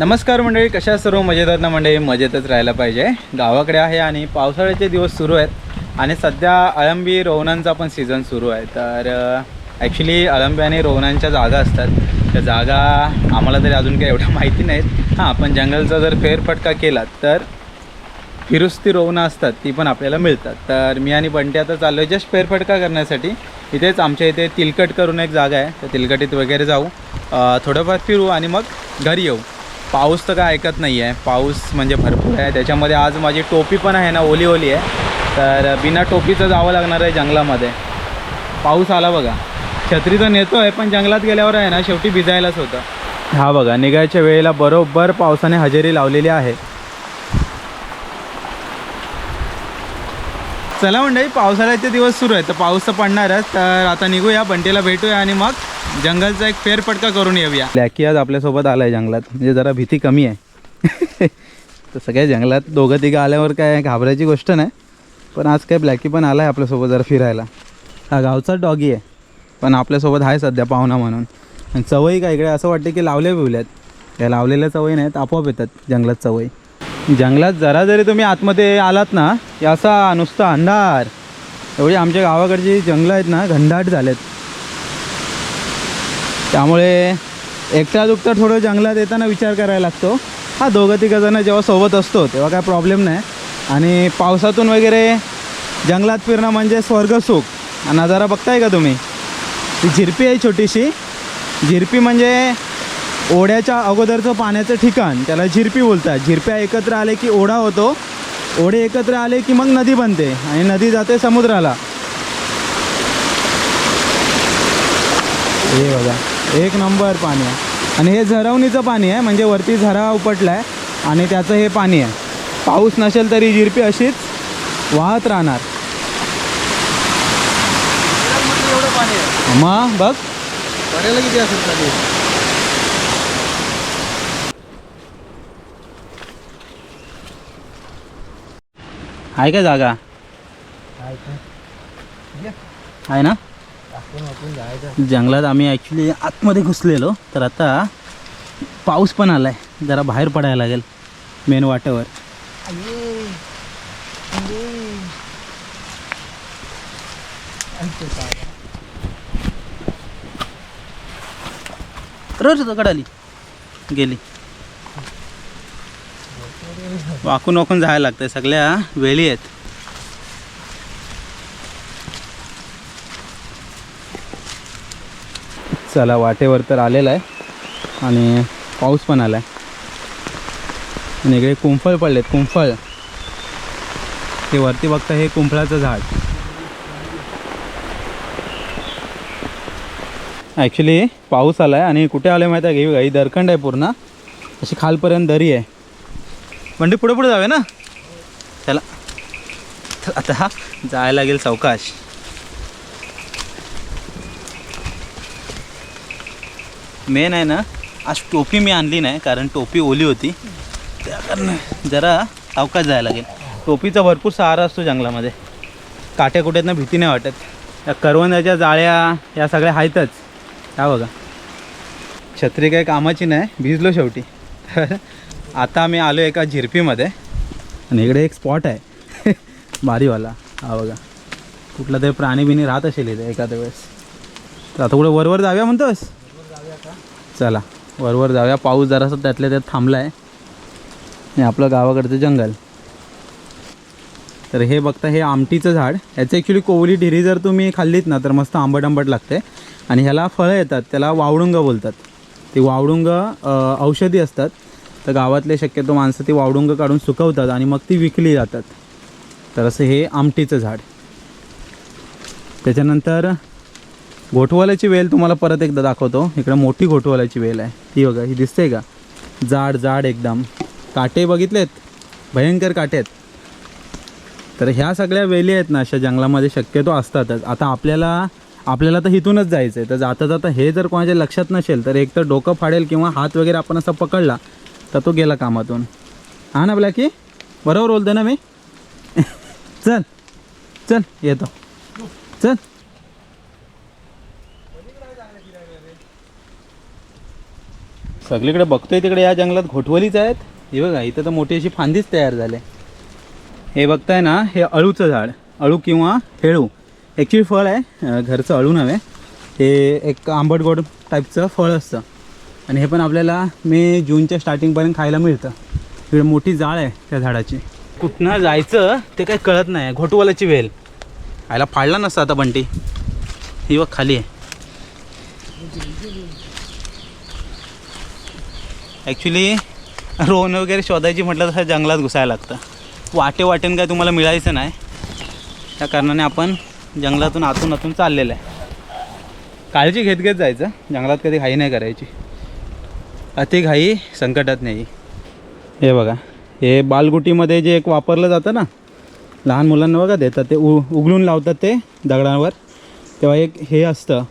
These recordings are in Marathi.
नमस्कार मंडळी कशा सर्व मजेतात ना मंडळी? मजेतच राहायला पाहिजे. गावाकडे आहे आणि पावसाळ्याचे दिवस सुरू आहेत आणि सध्या अळंबी रोवणांचा पण सीझन सुरू आहे. तर ॲक्च्युली अळंबी आणि रोवणांच्या जागा असतात. त्या जागा आम्हाला तरी अजून काही एवढ्या माहिती नाहीत. हां पण जंगलचा जर फेरफटका केला तर फिरुस्ती रोवणं असतात ती पण आपल्याला मिळतात. तर मी आणि बंटी आता चाललो आहे जस्ट फेरफटका करण्यासाठी. इथेच आमच्या इथे तिलकट करून एक जागा आहे. तर तिलकटीत वगैरे जाऊ. थोडंफार फिरू आणि मग घरी येऊ. पाऊस तर काय ऐकत नाही आहे पाऊस म्हणजे भरपूर आहे. त्याच्यामध्ये आज माझी टोपी पण आहे ना ओली ओली आहे. तर बिना टोपीचं जावं लागणार आहे जंगलामध्ये. पाऊस आला बघा. छत्री तर नेतो आहे पण जंगलात गेल्यावर आहे ना शेवटी भिजायलाच होतं. हा बघा निघायच्या वेळेला बरोबर पावसाने हजेरी लावलेली आहे. चला म्हणजे पावसाळ्याचे दिवस सुरू आहेत. तर पाऊस तर पडणारच. तर आता निघूया बंटीला भेटूया आणि मग जंगलचा एक फेरफटका करून येऊया. ब्लॅकी आज आपल्यासोबत आला आहे जंगलात. म्हणजे जरा भीती कमी आहे. तर सगळ्या जंगलात दोघं तिघं आल्यावर काय घाबरायची गोष्ट नाही. पण आज काय ब्लॅकी पण आला आहे आपल्यासोबत जरा फिरायला. हा गावचा डॉगी आहे. पण आपल्यासोबत आहे सध्या पाहुणा म्हणून. आणि चवई काय इकडे असं वाटतं की लावल्या बिवल्यात. या लावलेल्या चवई नाहीत आपोआप येतात जंगलात चवई. जंगलात जरा जरी तुम्ही आतमध्ये आलात ना की असा नुसता अंधार. एवढी आमच्या गावाकडची जंगलं आहेत ना घंडाट झालेत. त्यामुळे एकटा दुखता थोडं जंगलात येताना विचार करायला लागतो. हा दोघं तिघंजणं जेव्हा सोबत असतो तेव्हा काय प्रॉब्लेम नाही. आणि पावसातून वगैरे जंगलात फिरणं म्हणजे स्वर्गसुख नजारा बघताय का तुम्ही? ती झिरपी आहे छोटीशी. झिरपी म्हणजे ओढ्याच्या अगोदरचं पाण्याचं ठिकाण. त्याला झिरपी बोलतात. झिरप्या एकत्र आले की ओढा होतो. ओढे एकत्र आले की मग नदी बनते आणि नदी जाते समुद्राला. हे बघा. एक नंबर पाणी आहे. आणि हे झरवणीचं पाणी आहे म्हणजे वरती झरा उपटला आहे आणि त्याचं हे पाणी आहे. पाऊस नसेल तरी झिरपी अशीच वाहत राहणार. मग बघ. किती असेल आहे का जागा? आहे ना? जंगलात आम्ही ॲक्च्युली आतमध्ये घुसलेलो. तर आता पाऊस पण आला आहे जरा बाहेर पडायला लागेल मेन वाटेवर. रोज आली गेली. वाकून वाकून जायला लागतंय. सगळ्या वेळी आहेत. चला वाटेवर तर आलेला आहे. आणि पाऊस पण आला आहे आणि इकडे कुंफळ पडलेत कुंफळ. ते वरती बघता हे कुंफळाचं झाड. ॲक्च्युली पाऊस आला आहे आणि कुठे आलं आहे माहिती आहे की? ही दरखंड आहे पूर्ण. अशी खालपर्यंत दरी आहे. म्हणजे पुढे पुढे जावे ना? चला. आता जायला लागेल सावकाश. मेन आहे ना आज टोपी मी आणली नाही कारण टोपी ओली होती. त्या कारण जरा अवकाश जायला लागेल. टोपीचा भरपूर सहारा असतो जंगलामध्ये. काट्या कुट्यातनं भीती नाही वाटत. या करवंदाच्या जाळ्या या सगळ्या आहेतच. हा बघा. छत्री काही कामाची नाही भिजलो शेवटी. तर आता आम्ही आलो एका झिरपीमध्ये. आणि इकडे एक स्पॉट आहे. भारीवाला हा बघा. कुठला तरी प्राणी बिणी राहत असेल इथे एखाद्या वेळेस. तर आता कुठे वरवर जाऊया म्हणतोस? चला वरवर जाऊया. पाऊस जरासा त्यातल्या त्यात थांबला आहे आणि आपलं गावाकडचं जंगल. तर हे बघता हे आमटीचं झाड. याचं ॲक्च्युली कोवली ढिरी जर तुम्ही खाल्लीत ना तर मस्त आंबट आंबट लागते. आणि ह्याला फळं येतात त्याला वावडुंग बोलतात. ती वावडुंग औषधी असतात. तर गावातले शक्यतो माणसं ती वावडुंग काढून सुकवतात आणि मग ती विकली जातात. तर असं हे आमटीचं झाड. त्याच्यानंतर घोटवाल्याची वेल तुम्हाला परत एकदा दाखवतो. इकडे मोठी घोटवाल्याची वेल आहे. ही बघा ही दिसते का? जाड जाड एकदम. काटे बघितलेत? भयंकर काटे आहेत. तर ह्या सगळ्या वेली आहेत ना अशा जंगलामध्ये शक्यतो असतातच. आता आपल्याला आपल्याला तर इथूनच जायचं आहे तर जाता जाता हे जर कोणाच्या लक्षात नसेल तर एक तर डोकं फाडेल किंवा हात वगैरे आपण असा पकडला तर तो गेला कामातून. हा ना ब्लॅकी? बरोबर बोलतो ना मी? चल चल येतो. चल. सगळीकडे बघतोय तिकडे या जंगलात घोटवलीच आहेत. हे बघा इथं तर मोठी अशी फांदीच तयार झाले. हे बघताय ना हे अळूचं झाड. अळू किंवा हेळू ॲक्च्युली फळ आहे घरचं अळू नव्हे. हे एक आंबट गोड टाईपचं फळ असतं. आणि हे पण आपल्याला मे जूनच्या स्टार्टिंगपर्यंत खायला मिळतं. इकडे मोठी जाळ आहे त्या झाडाची. कुठनं जायचं ते काही कळत नाही. घोटवालाची वेल. आयला फाडला नसता आता बंटी. ही बघ खाली आहे. ॲक्च्युली रोहन वगैरे शोधायची म्हटलं तर जंगलात घुसायला लागतं. वाटे वाटेन काय तुम्हाला मिळायचं नाही. त्या कारणाने आपण जंगलातून आतून आतून चाललेलं आहे. काळजी घेत घेत जायचं. जंगलात कधी घाई नाही करायची. अति घाई संकटात नाही. हे बघा हे बालगुटीमध्ये जे एक वापरलं जातं ना लहान मुलांना बघा देतात ते उ उघडून लावतात ते दगडांवर. तेव्हा एक हे असतं.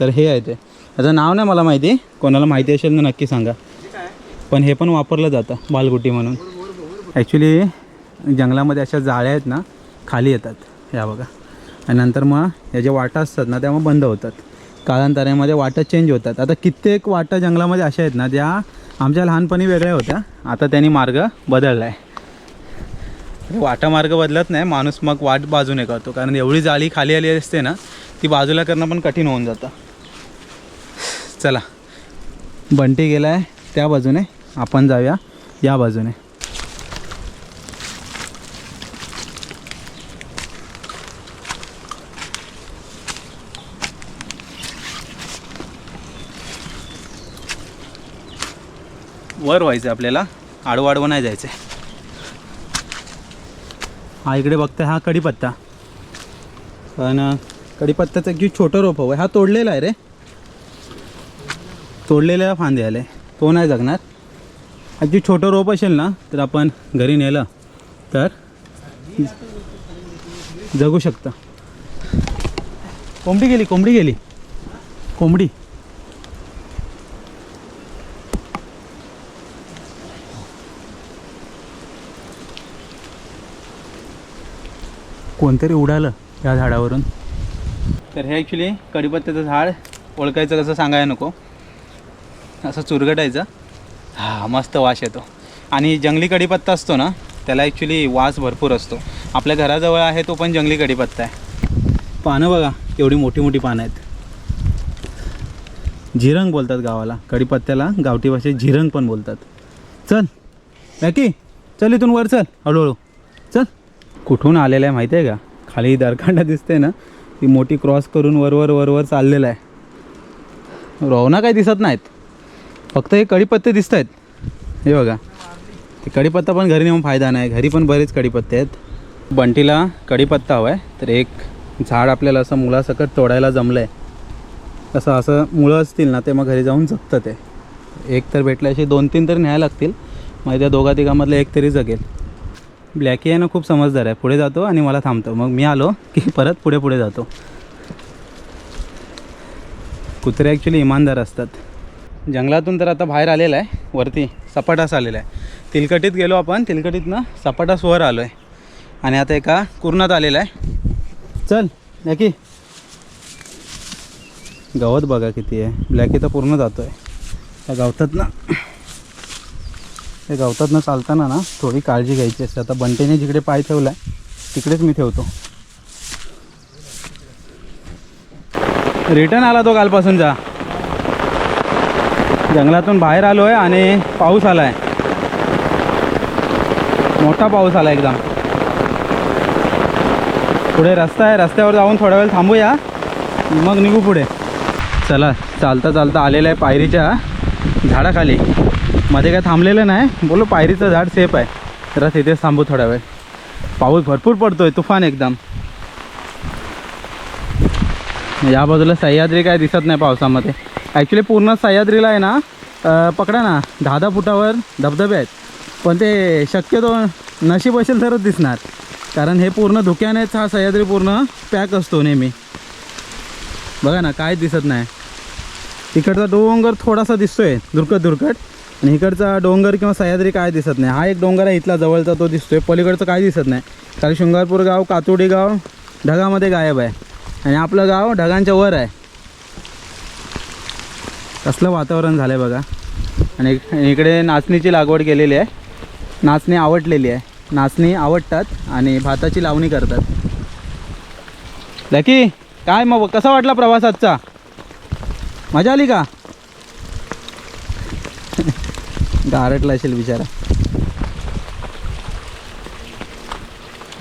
तर हे आहे ते. त्याचं नाव नाही मला माहिती. कोणाला माहिती असेल तर नक्की सांगा. पण हे पण वापरलं जातं बालगुटी म्हणून. ॲक्च्युली जंगलामध्ये अशा जाळ्या आहेत ना खाली येतात. या बघा. आणि नंतर मग या ज्या वाटा असतात ना त्या मग बंद होतात. कालांतरामध्ये वाटा चेंज होतात. आता कित्येक वाटा जंगलामध्ये अशा आहेत ना ज्या आमच्या लहानपणी वेगळ्या होत्या. आता त्यांनी मार्ग बदलला आहे वाटा मार्ग बदलत नाही. माणूस मग वाट बाजूने करतो. कारण एवढी जाळी खाली आली असते ना ती बाजूला करणं पण कठीण होऊन जातं. चला. बंटी गेला आहे त्या बाजूने. आपण जाऊया या बाजूने. वर व्हायचं आपल्याला आडवं आडवं नाही जायचं हा इकडे बघताय हा कढीपत्ता. पण अं, कढीपत्त्याचं की छोटं रोप हवं हा तोडलेला आहे रे. तोडलेल्या फांदे आले तो नाही जगणार. अगदी छोटं रोप असेल ना तर आपण घरी नेलं तर जगू शकतं. कोंबडी गेली कोंबडी गेली. कोंबडी. कोणतरी उडालं या झाडावरून. तर हे ॲक्च्युली कढीपत्त्याचं झाड ओळखायचं कसं सांगायला नको. असं चुरगटायचं. हा मस्त वास येतो. आणि जंगली कढीपत्ता असतो ना त्याला ॲक्च्युली वास भरपूर असतो. आपल्या घराजवळ आहे तो पण जंगली कढीपत्ता आहे. पानं बघा एवढी मोठी मोठी पानं आहेत. झिरंग बोलतात गावाला. कढीपत्त्याला गावठी भाषेत झिरंग पण बोलतात. चल. नक्की. चल इथून वर चल. हळूहळू. चल. कुठून आलेलं आहे माहिती आहे का? खाली दरकांडा दिसते ना ती मोठी क्रॉस करून वरवर वरवर चाललेलं आहे. रोवना काही दिसत नाहीत. फक्त हे कढीपत्ते दिसत आहेत हे बघा. ते कढीपत्ता पण घरी नेऊन फायदा नाही. घरी पण बरेच कढीपत्ते आहेत. बंटीला कढीपत्ता हवा आहे तर एक झाड आपल्याला असं मुलासकट तोडायला जमलं आहे असं असं मुळं असतील ना ते मग घरी जाऊन जगतं ते. एक तर भेटल्याशी दोन तीन तरी न्याय लागतील. मग त्या दोघा तिघामधलं एक तरी जगेल. ब्लॅकी आहे ना खूप समजदार आहे. पुढे जातो आणि मला थांबतो. मग मी आलो की परत पुढे पुढे जातो. कुत्रे ॲक्च्युली इमानदार असतात. जंगलातून तर आता बाहेर आलेला आहे. वरती सपाटास आलेला आहे. तिलकटीत गेलो आपण. तिलकटीतनं सपाटास वर आलो आहे आणि आता एका कुर्णात आलेला आहे. चल नक्की गवत बघा किती आहे. ब्लॅकी तर पूर्ण जातो आहे त्या गवतातनं त्या गवतातनं चालताना ना थोडी काळजी घ्यायची असते. आता बंटेने जिकडे पाय ठेवला आहे तिकडेच मी ठेवतो. रिटर्न आला तो कालपासून जा. जंगलातून बाहेर आलो आहे आणि पाऊस आला आहे मोठा पाऊस आला एकदम. पुढे रस्ता आहे. रस्त्यावर जाऊन थोडा वेळ थांबूया. मग निघू पुढे. चला चालता चालता आलेलं आहे पायरीच्या झाडाखाली. मध्ये काय थांबलेलं नाही. बोलो पायरीचं झाड सेफ आहे. तर तिथेच थांबू थोडा वेळ. पाऊस भरपूर पडतोय तुफान एकदम. या बाजूला सह्याद्री काय दिसत नाही पावसामध्ये. ॲक्च्युली पूर्ण सह्याद्रीला आहे ना पकडा ना दहा दहा फुटावर धबधबे आहेत. पण ते शक्यतो नशीब असेल तरच दिसणार. कारण हे पूर्ण धुक्यानेच हा सह्याद्री पूर्ण पॅक असतो नेहमी. बघा ना काय दिसत नाही. इकडचा डोंगर थोडासा दिसतोय दुर्कट दुर्कट आणि इकडचा डोंगर किंवा सह्याद्री काय दिसत नाही. हा एक डोंगर आहे इथला जवळचा तो दिसतोय. पलीकडचं काय दिसत नाही. कारण शृंगारपूर गाव कातोडी गाव ढगामध्ये गायब आहे. आणि आपलं गाव ढगांच्या वर आहे. कसलं वातावरण झालं आहे बघा. आणि इकडे नाचणीची लागवड केलेली आहे. नाचणी आवडलेली आहे. नाचणी आवडतात आणि भाताची लावणी करतात. लकी काय मग कसा वाटला प्रवास आजचा? मजा आली का? गारटला असेल बिचारा.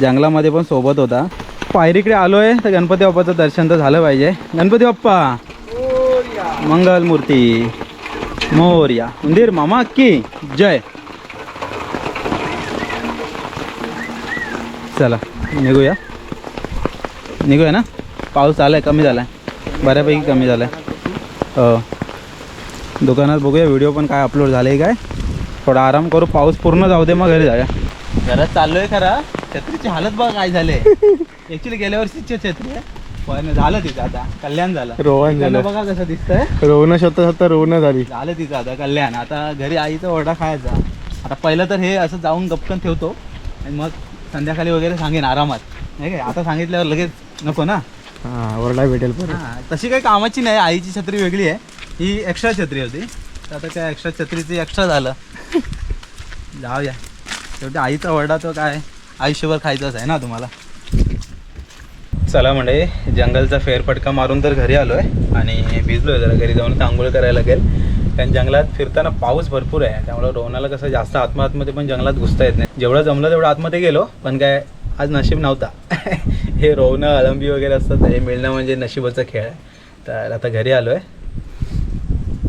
जंगलामध्ये पण सोबत होता. पायरीकडे आलो आहे तर गणपती बाप्पाचं दर्शन तर झालं पाहिजे. गणपती बाप्पा! मंगल मूर्ती मोर्या। उंदीर मामा की जय। चला निघूया। निघूया ना? पाऊस आलाय कमी झालाय. बऱ्यापैकी कमी झालाय. हो. दुकानात बघूया व्हिडिओ पण काय अपलोड झाले काय. थोडा आराम करू पाऊस पूर्ण जाऊ दे मग घरी जाऊया. घरात चाललोय खरा. छत्रीची हालत बघ काय झाले ऍक्च्युली गेल्या वर्षीची छत्री आहे. पण झालं तिचं आता कल्याण झालं. रोहन झालं. बघा कसं दिसतंय. रोहन स्वतः स्वतः रोहन झाली. झालं तिचं आता कल्याण. आता घरी आईचा ओरडा खायचा. आता पहिलं तर हे असं जाऊन गपकन ठेवतो. आणि मग संध्याकाळी वगैरे सांगेन आरामात. नाही काय? आता सांगितल्यावर लगेच नको ना? हा ओरडा भेटेल हां तशी काही कामाची नाही. आईची छत्री वेगळी आहे. ही एक्स्ट्रा छत्री होती. तर आता काय एक्स्ट्रा छत्रीचं एक्स्ट्रा झालं. जाऊया. शेवटी आईचा वरडा तो काय? आयुष्यभर खायचाच आहे ना तुम्हाला? चला म्हणजे जंगलचा फेरफटका मारून तर घरी आलो आहे आणि भिजलो आहे जरा घरी जाऊन आंघोळ करायला लागेल. कारण जंगलात फिरताना पाऊस भरपूर आहे त्यामुळे रोहनाला कसं जास्त आतमध्ये पण जंगलात घुसता येत नाही. जेवढं जमलं तेवढं आतमध्ये गेलो पण काय आज नशीब नव्हता. हे रोवणं अळंबी वगैरे असतात हे मिळणं म्हणजे नशिबाचा खेळ आहे. तर आता घरी आलो आहे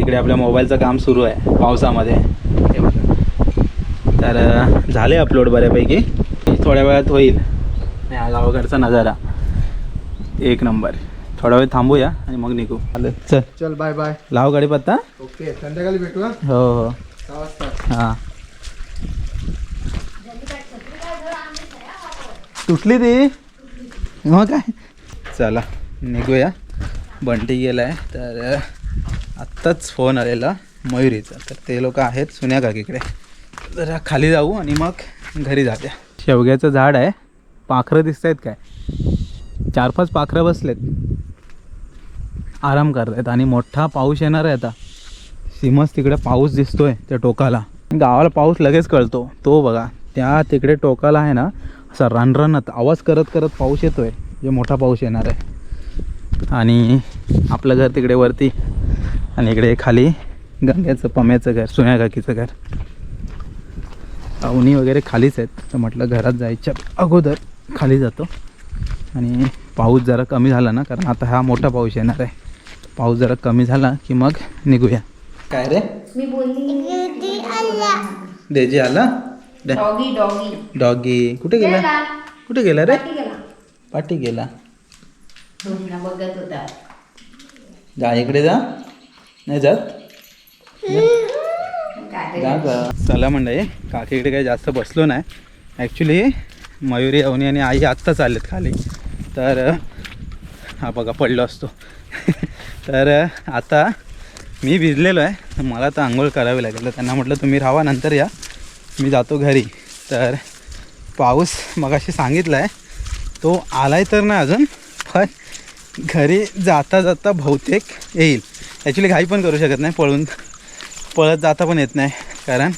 इकडे आपल्या मोबाईलचं काम सुरू आहे पावसामध्ये. हे तर झाले अपलोड बऱ्यापैकी. थोड्या वेळात होईल. आणि गावाकडचा नजारा. एक नंबर. थोडा वेळ थांबूया आणि मग निघू. चल. चल बाय बाय लाव गाडी पत्ता. ओके संध्याकाळी भेटू हा? हो हो. हां. तुटली ती? मग काय? चला निघूया. बंटी गेलाय तर आत्ताच फोन आलेला मयुरीचा. तर ते लोक आहेत सुन्या काकीकडे. जरा खाली जाऊ आणि मग घरी जाते. शेवग्याचं झाड आहे. पाखरं दिसत आहेत काय? चार पाच पाखरं बसलेत. आराम करतायत आणि मोठा पाऊस येणार आहे आता. सीमस तिकडे पाऊस दिसतोय त्या टोकाला. गावाला पाऊस लगेच कळतो. तो बघा त्या तिकडे टोकाला आहे ना असा रणरणत आवाज करत करत पाऊस येतोय. जे मोठा पाऊस येणार आहे. आणि आपलं घर तिकडे वरती. आणि इकडे खाली गंग्याचं पम्याचं घर सुन्या काकीचं घर. अवनी वगैरे खालीच आहेत. तर म्हटलं घरात जायच्या अगोदर खाली जातो. आणि पाऊस जरा कमी झाला ना कारण आता हा मोठा पाऊस येणार आहे. पाऊस जरा कमी झाला की मग निघूया. काय रे? मी बोलली डेजी आला. डॉगी डॉगी डॉगी कुठे गेला? गेला. कुठे गेला रे? पाठी गेला. बघत होता. जा इकडे जा. नाही जात? काय जा जा. चला मंडळी काकीकडे काही जास्त बसलो नाही. ॲक्च्युली मयुरी अवनी आणि आई आत्ताच आलेत खाली. तर हा बघा पडलो असतो. तर आता मी भिजलेलो आहे. मला तर आंघोळ करावी लागेल. त्यांना म्हटलं तुम्ही राहा नंतर या. मी जातो घरी. तर पाऊस मगाशी सांगितला आहे तो आला आहे तर नाही अजून पण घरी जाता जाता बहुतेक येईल. ॲक्च्युली घाई पण करू शकत नाही पळून पळत जाता पण येत नाही. कारण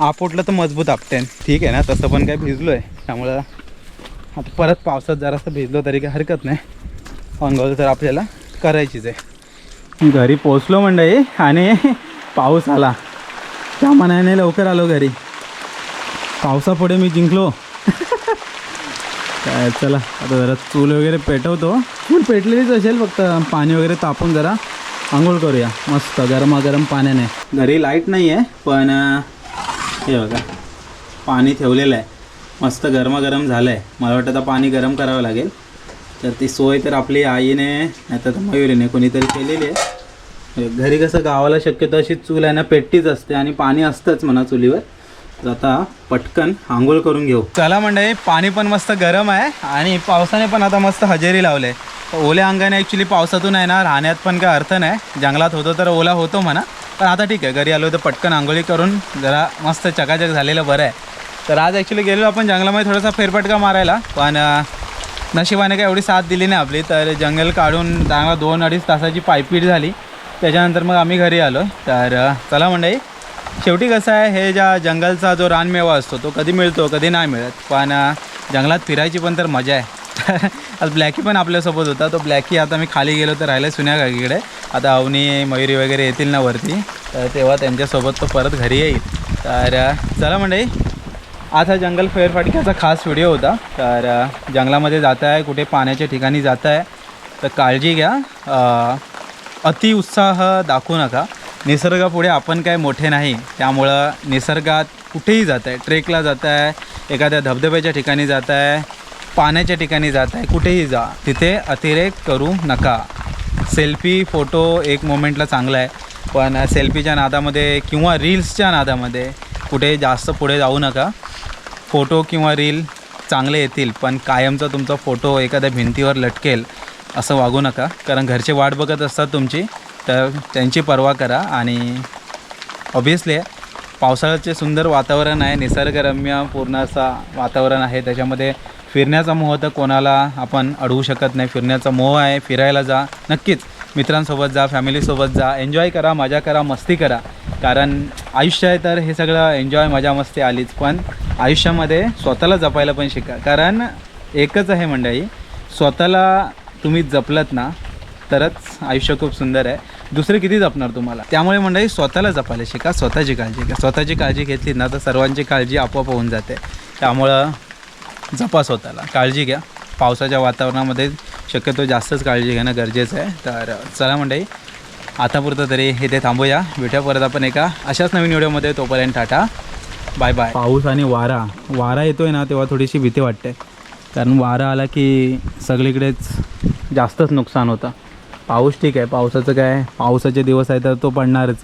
आपोटलं तर मजबूत आपटेन. ठीक आहे ना? तसं पण काय भिजलो आहे त्यामुळं आता परत पावसात जरासं भिजलो तरी काही हरकत नाही. अंघोळ तर आपल्याला करायचीच आहे. घरी पोचलो मंडळी आणि पाऊस आला. त्या मनाने लवकर आलो घरी. पावसापुढे मी जिंकलो. काय चला आता जरा चूल वगैरे पेटवतो. चूल पेटलेलीच असेल फक्त पाणी वगैरे तापून जरा आंघोळ करूया. मस्त गरमागरम पाण्याने. घरी लाइट नाही आहे पण हे बघा पाणी ठेवलेलं आहे. मस्त गरमागरम झालं आहे मला वाटतं आता पाणी गरम करावं लागेल. तर ती सोय तर आपली आईने नाही तर मयुरीने कोणीतरी केलेली आहे. म्हणजे घरी कसं गावाला शक्यतो अशी चूल आहे ना पेट्टीच असते आणि पाणी असतंच म्हणा चुलीवर. तर आता पटकन आंघोळ करून घेऊ. चला म्हणजे पाणी पण मस्त गरम आहे आणि पावसाने पण आता मस्त हजेरी लावले ओल्या अंगाने ॲक्च्युली पावसातून आहे ना राहण्यात पण काय अर्थ नाही. जंगलात होतो तर ओला होतो म्हणा. पण आता ठीक आहे घरी आलो तर पटकन आंघोळी करून जरा मस्त चकाचक झालेलं बरं आहे. तर आज ॲक्च्युली गेलो आपण जंगलामध्ये थोडासा फेरफटका मारायला पण नशिबाने काय एवढी साथ दिली नाही आपली. तर जंगल काढून चांगला दोन अडीच तासाची पायपीट झाली. त्याच्यानंतर मग आम्ही घरी आलो. तर चला मंडळी शेवटी कसं आहे हे ज्या जंगलचा जो रानमेवा असतो तो कधी मिळतो कधी नाही मिळत. पण जंगलात फिरायची पण तर मजा आहे. आज ब्लॅकी पण आपल्यासोबत होता. तो ब्लॅकी आता मी खाली गेलो तर राहिलं सुन्या काकीकडे आता अवनी मयुरी वगैरे येतील ना वरती. तर तेव्हा त्यांच्यासोबत तो परत घरी येईल. तर चला मंडळी आज हा जंगल फेरफाटक्याचा खास व्हिडिओ होता. तर जंगलामध्ये जात आहे कुठे पाण्याच्या ठिकाणी जात आहे तर काळजी घ्या. अति उत्साह दाखवू नका. निसर्गापुढे आपण काय मोठे नाही. त्यामुळं निसर्गात कुठेही जात आहे ट्रेकला जात आहे एखाद्या धबधब्याच्या ठिकाणी जात आहे पाण्याच्या ठिकाणी जात आहे कुठेही जा. तिथे अतिरेक करू नका. सेल्फी फोटो एक मोमेंटला चांगला आहे. पण सेल्फीच्या नादामध्ये किंवा रील्सच्या नादामध्ये कुठे जास्त पुढे जाऊ नका. फोटो किंवा रील चांगले येतील पण कायमचा तुमचा फोटो एखाद्या भिंतीवर लटकेल असं वागू नका. कारण घरचे वाट बघत असतात तुमची तर त्यांची पर्वा करा आणि ऑब्वियसली पावसाळ्याचे सुंदर वातावरण आहे निसर्गरम्य पूर्ण असा वातावरण आहे. त्याच्यामध्ये फिरण्याचा मोह तर कोणाला आपण अडवू शकत नाही. फिरण्याचा मोह आहे फिरायला जा. नक्कीच मित्रांसोबत जा फॅमिलीसोबत जा एन्जॉय करा मजा करा मस्ती करा. कारण आयुष्य आहे तर हे सगळं एन्जॉय मजा मस्ती आलीच. पण आयुष्यामध्ये स्वतःला जपायला पण शिका. कारण एकच आहे मंडळी स्वतःला तुम्ही जपलत ना तरच आयुष्य खूप सुंदर आहे. दुसरे किती जपणार तुम्हाला? त्यामुळे मंडळी स्वतःला जपायला शिका स्वतःची काळजी घ्या. स्वतःची काळजी घेतली ना तर सर्वांची काळजी आपोआप होऊन जाते. त्यामुळं जपा स्वतःला. काळजी घ्या. पावसाच्या वातावरणामध्ये शक्यतो जास्तच काळजी घेणं गरजेचं आहे. तर चला मंडळी आतापुरतं तरी इथे थांबूया. भेटूया परत आपण एका अशाच नवीन व्हिडिओमध्ये. तोपर्यंत टाटा. बाय बाय पाऊस आणि वारा. वारा येतोय ना तेव्हा थोडीशी भीती वाटते. कारण वारा आला की सगळीकडेच जास्तच नुकसान होतं. पाऊस ठीक आहे. पावसाचं काय? पावसाचे दिवस आहे तर तो पडणारच आहे.